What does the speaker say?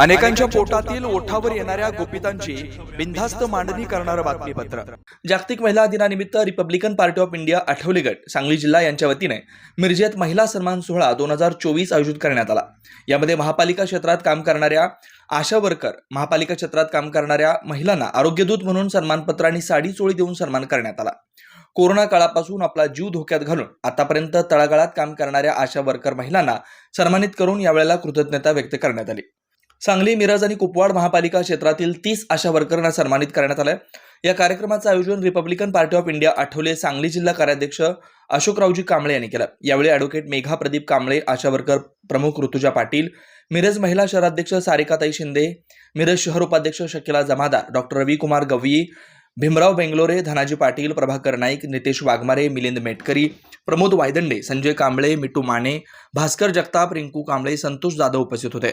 अनेकांच्या पोटातील ओठावर येणाऱ्या गोपितांची बिनधास्त मांडणी करणारं बातमीपत्र. जागतिक महिला दिनानिमित्त Republican party of India Athawale गट सांगली जिल्हा यांच्या वतीने मिरजेत महिला सन्मान सोहळा दोन हजार चोवीस आयोजित करण्यात आला. यामध्ये महापालिका क्षेत्रात काम करणाऱ्या आशा वर्कर महापालिका क्षेत्रात काम करणाऱ्या महिलांना आरोग्यदूत म्हणून सन्मानपत्र आणि साडी चोळी देऊन सन्मान करण्यात आला. कोरोना काळापासून आपला जीव धोक्यात घालून आतापर्यंत तळागाळात काम करणाऱ्या आशा वर्कर महिलांना सन्मानित करून यावेळेला कृतज्ञता व्यक्त करण्यात आली. सांगली मिरज आणि कुपवाड महापालिका क्षेत्रातील तीस आशा वर्करना सन्मानित करण्यात आलंय. या कार्यक्रमाचं आयोजन Republican party of India Athawale Sangli जिल्हा कार्याध्यक्ष अशोकरावजी कांबळे यांनी केलं. यावेळी advocate Megha Pradeep Kamble ASHA worker प्रमुख ऋतुजा पाटील मिरज महिला शहराध्यक्ष सारिकाताई शिंदे मिरज शहर उपाध्यक्ष शकिला जमादार डॉक्टर रविकुमार गवई भीमराव बेंगलोरे धनाजी पाटील प्रभाकर नाईक नितेश वाघमारे मिलिंद मेटकरी प्रमोद वायदंडे संजय कांबळे मिटू माने भास्कर जगताप रिंकू कांबळे संतोष जाधव उपस्थित होते.